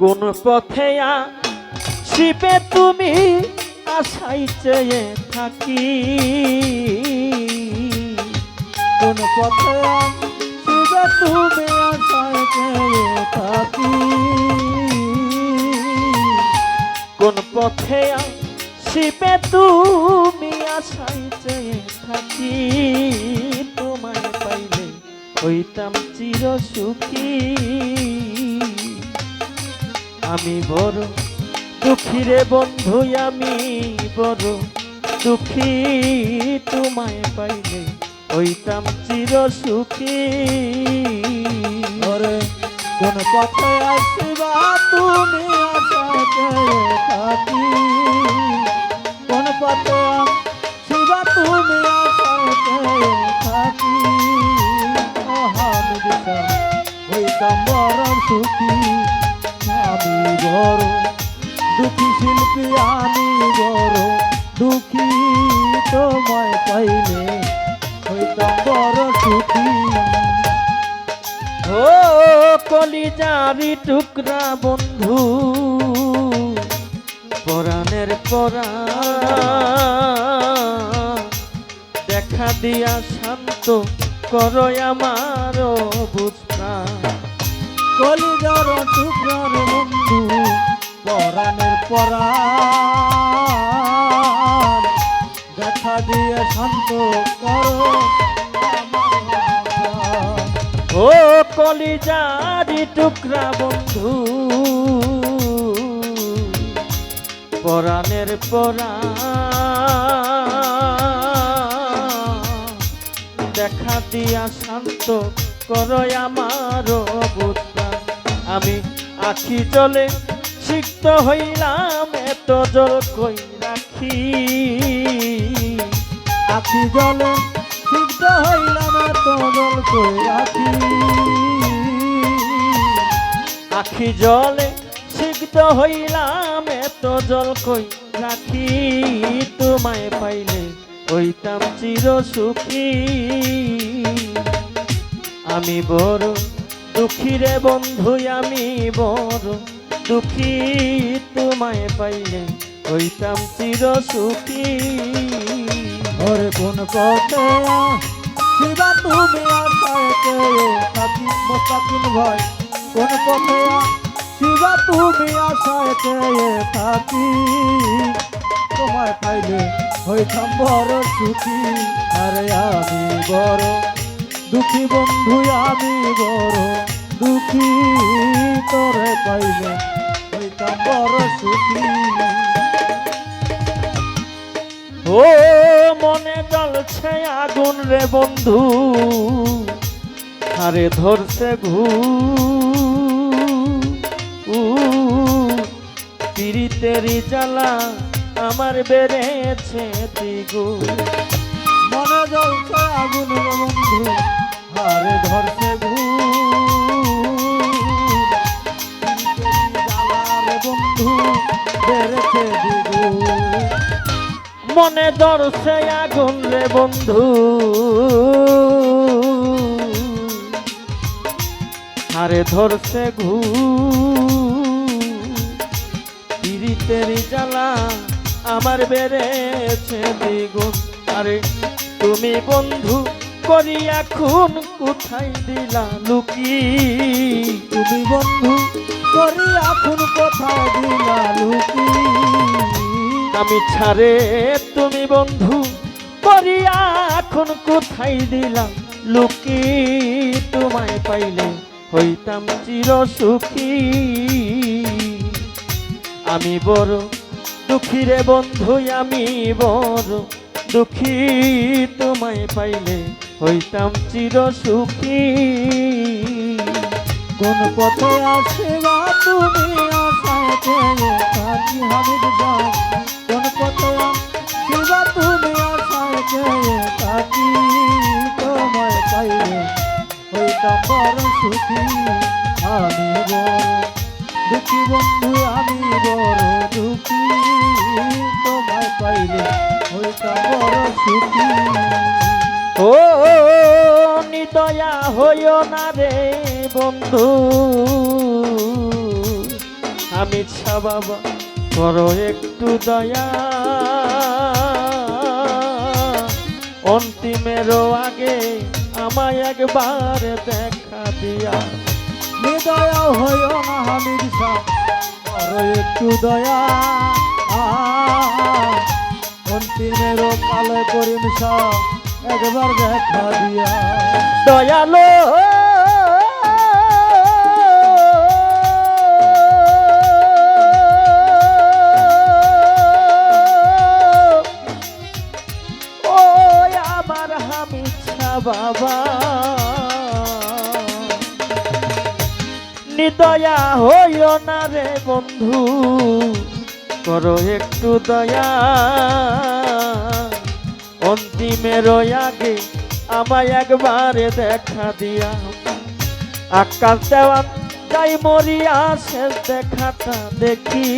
কোন পথে শিবে তুমি আশাই চেয়ে থাকি। কোন পথে শিবে তুমি আশায় পেয়ে থাকি। কোন পথে শিবে তুমি আশাই চেয়ে থাকি। তোমায় পাইলে হইতাম চির সুখী আমি বড়, দুঃখী রে বন্ধু, আমি বড়। দুঃখী তোমায় পাইলে হইতাম চির সুখী। ওরে কোন পথে আসিবা তুমি আশায় পেয়ে থাকি। কোন পথে শিবা তুমি থাকি। হইতাম বড় সুখী। বড় দুঃখী শিল্পী আমি বড় দুঃখী তোমায় পাইলে হইতাম বড় সুখী। ও কলিজারি টুকরা বন্ধু, পরাণের পরা, দেখা দিয়া শান্ত করো আমার বুঝতা কলিজার টুকরার বন্ধু পরাণের পরাণ। দেখা দিয়ে শান্ত করো ও কলিজারি টুকরা বন্ধু, পরাণের পরা দেখা দিয়া শান্ত করো আমার বুঝতাম আমি আখি জলে সিক্ত হইলাম, এত জল কই রাখি? আখি জলে সিদ্ধ হইলাম, এত জল কই রাখি? আখি জলে সিক্ত হইলাম, এত জল কই রাখি? তোমায় পাইলে হইতাম চির সুখী। আমি বড় দুঃখী রে বন্ধু, আমি বড় দুঃখী। তোমায় পাইলে হইতাম চির সুখী। ওরে কোন পথে শিবা তুমি আশায় ভয় কোন পথে শিবা তুমি আশায় থাকি তোমার পাইলে হইতাম বড় সুখী। আরে আমি বড় দুঃখী বন্ধু, আমি বড় দুঃখী, তোরে পাইলে বড় সুখী। ও মনে জ্বলছে আগুন রে বন্ধু, আরে ধরছে ঘু। পিরিতেরি জ্বালা আমার বেড়েছে দিগু মনে জ্বলছে আগুন রে বন্ধু ধরছে মনে ধরছে আগুন রে বন্ধু। আরে ধরছে ঘু পিরিতেরি জ্বালা আমার বেড়েছে দ্বিগুণ। আরে তুমি বন্ধু করি এখন কোথায় দিলা লুকি? তুমি বন্ধু করি এখন কোথায় দিলা লুকি? আমি ছাড়ে তুমি বন্ধু করিয়া এখন কোথায় দিলাম লুকি? তোমায় পাইলে হইতাম চির সুখী। আমি বড় দুঃখী রে বন্ধু আমি বড় দুঃখী। তোমায় পাইলে হইতাম চির সুখী। কোন পথে আসিবা তুমি কোন পথে আসিবা তুমি আশায় হইতাম বড় সুখী। আমি দুঃখী বন্ধু, আমি বড় দুঃখী। তোমায় পাইলে হইতাম বড় সুখী। ও নিদয়া হইও না রে বন্ধু। আমি ছা বাবা করো একটু দয়া। অন্তিমেরও আগে আমায় একবার দেখা দিয়া। নিদয়া হইও না শাহ করো একটু দয়া। অন্তিমের কালে করিম শাহ একবার দেখা দিয়া। দয়ালো বাবা। নিদয়া হইও না রে বন্ধু করো একটু দয়া। অন্তিমের আগে আমায় একবারে দেখা দিয়া। আকাশ দেওয়ান তাই মরিয়া, শেষ দেখাটা দেখি।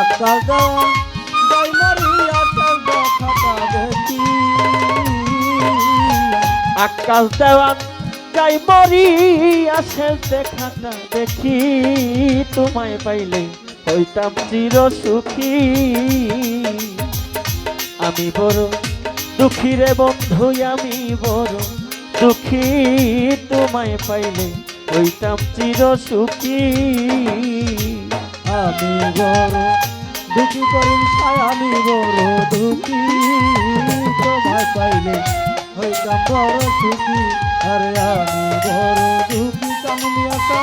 আকাশ দেওয়া যাই মারি আকাল দেখাটা দেখি। আকাশ দেওয়ান তাই মরিয়া, শেষ দেখাটা দেখি। তোমায় পাইলে হইতাম চির সুখী আমি বড় দুঃখী রে বন্ধু আমি বড়। দুঃখী তোমায় পাইলে হইতাম চির সুখী। আমি বড়, দুঃখী শাহ আমি বড় দুঃখী। তোমায় পাইলে হইতাম বড় সুখী। আরে আমি বড় দুঃখী কামনি আশা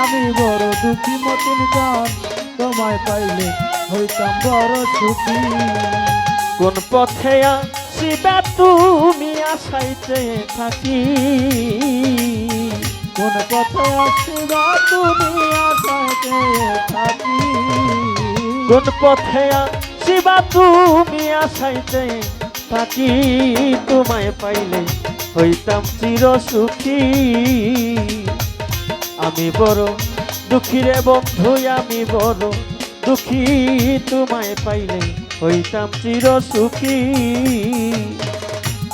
আমি বড় দুঃখী মতন গান। তোমায় পাইলে হইতাম বড় সুখী। কোন পথে আসিবে তুমি আশাইতে থাকি? কোন পথে আসিবা তুমি আশাতে থাকি? কোন পথে আসিবা তুমি আশাইতে থাকি? তোমায় পাইলে হইতাম চির সুখী। আমি বড় দুঃখী রে বন্ধু, আমি বড় দুঃখী। তোমায় পাইলে হইতাম চির সুখী।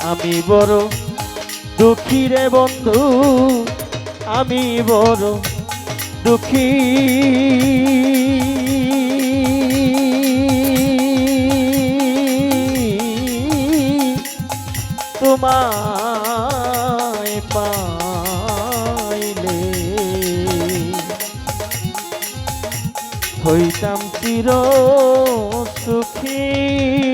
আমি বড় দুঃখী রে বন্ধু, আমি বড় দুঃখী। তোমায় পাইলে হইতাম চির সুখী।